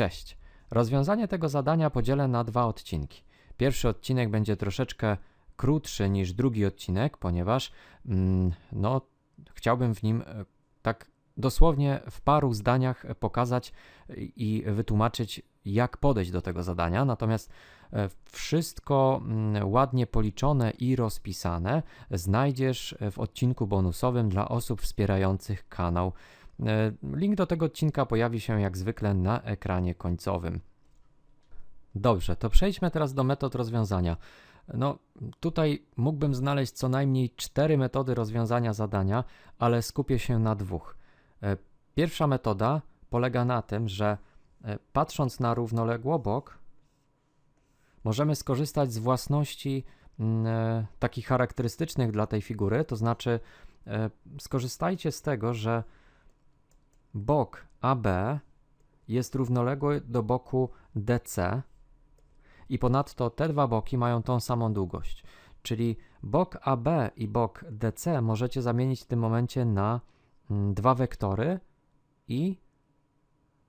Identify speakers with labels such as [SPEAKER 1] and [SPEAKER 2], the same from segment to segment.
[SPEAKER 1] Cześć. Rozwiązanie tego zadania podzielę na dwa odcinki. Pierwszy odcinek będzie troszeczkę krótszy niż drugi odcinek, ponieważ mm, no, chciałbym w nim e, tak dosłownie w paru zdaniach pokazać i wytłumaczyć, jak podejść do tego zadania. Natomiast e, wszystko mm, ładnie policzone i rozpisane znajdziesz w odcinku bonusowym dla osób wspierających kanał. E, Link do tego odcinka pojawi się jak zwykle na ekranie końcowym. Dobrze, to przejdźmy teraz do metod rozwiązania. No, tutaj mógłbym znaleźć co najmniej cztery metody rozwiązania zadania, ale skupię się na dwóch. E, Pierwsza metoda polega na tym, że e, patrząc na równoległobok, możemy skorzystać z własności mm, takich charakterystycznych dla tej figury, to znaczy skorzystajcie z tego, że bok AB jest równoległy do boku DC i ponadto te dwa boki mają tą samą długość. Czyli bok AB i bok DC możecie zamienić w tym momencie na mm, dwa wektory i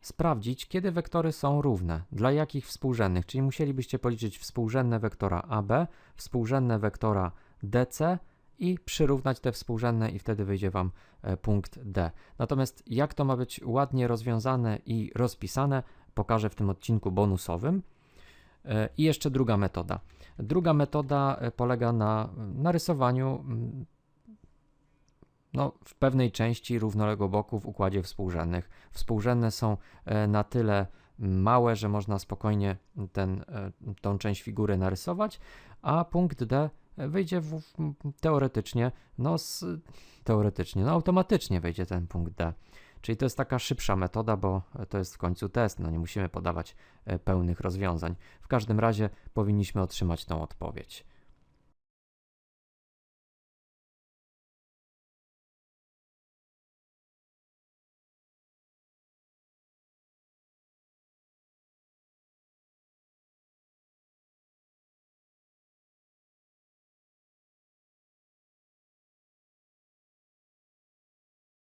[SPEAKER 1] sprawdzić, kiedy wektory są równe, dla jakich współrzędnych. Czyli musielibyście policzyć współrzędne wektora AB, współrzędne wektora DC i przyrównać te współrzędne i wtedy wyjdzie Wam e, punkt D. Natomiast jak to ma być ładnie rozwiązane i rozpisane, pokażę w tym odcinku bonusowym. E, I jeszcze druga metoda. Druga metoda e, polega na narysowaniu mm, no, w pewnej części równoległoboku w układzie współrzędnych. Współrzędne są na tyle małe, że można spokojnie ten, tą część figury narysować, a punkt D wyjdzie w, teoretycznie, no z, teoretycznie, no automatycznie wejdzie ten punkt D. Czyli to jest taka szybsza metoda, bo to jest w końcu test, no nie musimy podawać e, pełnych rozwiązań. W każdym razie powinniśmy otrzymać tą odpowiedź.